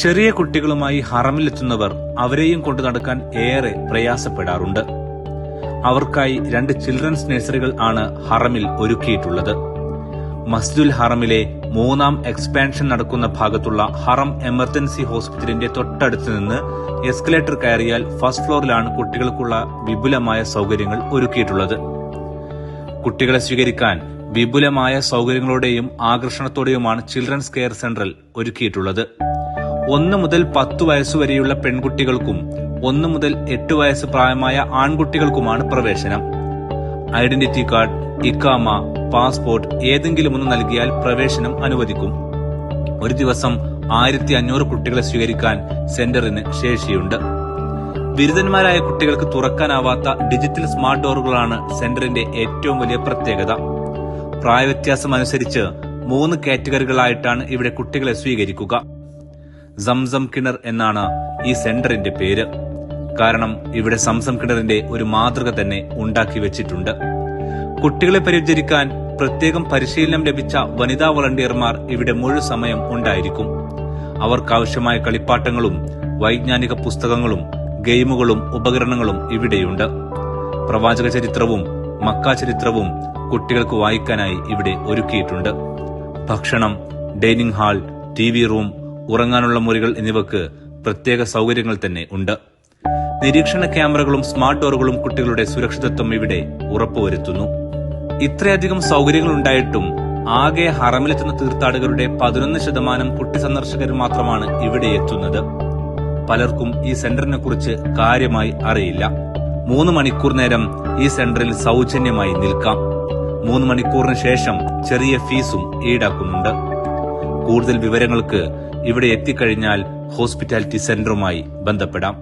ചെറിയ കുട്ടികളുമായി ഹറമിലെത്തുന്നവർ അവരെയും കൊണ്ടു നടക്കാൻ ഏറെ പ്രയാസപ്പെടാറുണ്ട്. അവർക്കായി രണ്ട് ചിൽഡ്രൻസ് നഴ്സറികൾ ആണ് ഹറമിൽ ഒരുക്കിയിട്ടുള്ളത്. മസ്ജിദുൽ ഹറമിലെ മൂന്നാം എക്സ്പാൻഷൻ നടക്കുന്ന ഭാഗത്തുള്ള ഹറം എമർജൻസി ഹോസ്പിറ്റലിന്റെ തൊട്ടടുത്ത് നിന്ന് എസ്കലേറ്റർ കയറിയാൽ ഫസ്റ്റ് ഫ്ലോറിലാണ് കുട്ടികൾക്കുള്ള വിപുലമായ സൗകര്യങ്ങൾ ഒരുക്കിയിട്ടുള്ളത്. കുട്ടികളെ സ്വീകരിക്കാൻ വിപുലമായ സൗകര്യങ്ങളോടെയും ആകർഷണത്തോടെയുമാണ് ചിൽഡ്രൻസ് കെയർ സെന്ററിൽ ഒരുക്കിയിട്ടുള്ളത്. ഒന്ന് മുതൽ പത്തു വയസ്സുവരെയുള്ള പെൺകുട്ടികൾക്കും ഒന്ന് മുതൽ എട്ട് വയസ്സ് പ്രായമായ ആൺകുട്ടികൾക്കുമാണ് പ്രവേശനം. ഐഡന്റിറ്റി കാർഡ് ഇക്കാമ പാസ്പോർട്ട് ഏതെങ്കിലും ഒന്ന് നൽകിയാൽ പ്രവേശനം അനുവദിക്കും. ഒരു ദിവസം ആയിരത്തി അഞ്ഞൂറ് കുട്ടികളെ സ്വീകരിക്കാൻ സെന്ററിന് ശേഷിയുണ്ട്. ബിരുദന്മാരായ കുട്ടികൾക്ക് തുറക്കാനാവാത്ത ഡിജിറ്റൽ സ്മാർട്ട് ഡോറുകളാണ് സെന്ററിന്റെ ഏറ്റവും വലിയ പ്രത്യേകത. പ്രായവ്യത്യാസം അനുസരിച്ച് മൂന്ന് കാറ്റഗറികളായിട്ടാണ് ഇവിടെ കുട്ടികളെ സ്വീകരിക്കുക. സംസം കിണർ എന്നാണ് ഈ സെന്ററിന്റെ പേര്. കാരണം ഇവിടെ സംസം കിണറിന്റെ ഒരു മാതൃക തന്നെ ഉണ്ടാക്കി വെച്ചിട്ടുണ്ട്. കുട്ടികളെ പരിചരിക്കാൻ പ്രത്യേകം പരിശീലനം ലഭിച്ച വനിതാ വളണ്ടിയർമാർ ഇവിടെ മുഴു സമയം ഉണ്ടായിരിക്കും. അവർക്കാവശ്യമായ കളിപ്പാട്ടങ്ങളും വൈജ്ഞാനിക പുസ്തകങ്ങളും ഗെയിമുകളും ഉപകരണങ്ങളും ഇവിടെയുണ്ട്. പ്രവാചക ചരിത്രവും മക്ക ചരിത്രവും കുട്ടികൾക്ക് വായിക്കാനായി ഇവിടെ ഒരുക്കിയിട്ടുണ്ട്. ഭക്ഷണം ഡൈനിങ് ഹാൾ ടി റൂം ഉറങ്ങാനുള്ള മുറികൾ എന്നിവക്ക് പ്രത്യേക സൗകര്യങ്ങൾ തന്നെ ഉണ്ട്. നിരീക്ഷണ ക്യാമറകളും സ്മാർട്ട് ഡോറുകളും കുട്ടികളുടെ സുരക്ഷിതത്വം ഇവിടെ ഉറപ്പുവരുത്തുന്നു. ഇത്രയധികം സൗകര്യങ്ങൾ ഉണ്ടായിട്ടും ആകെ ഹറമിലെത്തുന്ന തീർത്ഥാടകരുടെ പതിനൊന്ന് ശതമാനം കുട്ടി സന്ദർശകർ മാത്രമാണ് ഇവിടെ എത്തുന്നത്. പലർക്കും ഈ സെന്ററിനെ കുറിച്ച് കാര്യമായി അറിയില്ല. മൂന്ന് മണിക്കൂർ നേരം ഈ സെന്ററിൽ സൗജന്യമായി നിൽക്കാം. മൂന്ന് മണിക്കൂറിന് ശേഷം ചെറിയ ഫീസും ഈടാക്കുന്നുണ്ട്. കൂടുതൽ വിവരങ്ങൾക്ക് ഇവിടെ എത്തിക്കഴിഞ്ഞാൽ ഹോസ്പിറ്റാലിറ്റി സെന്ററുമായി ബന്ധപ്പെടാം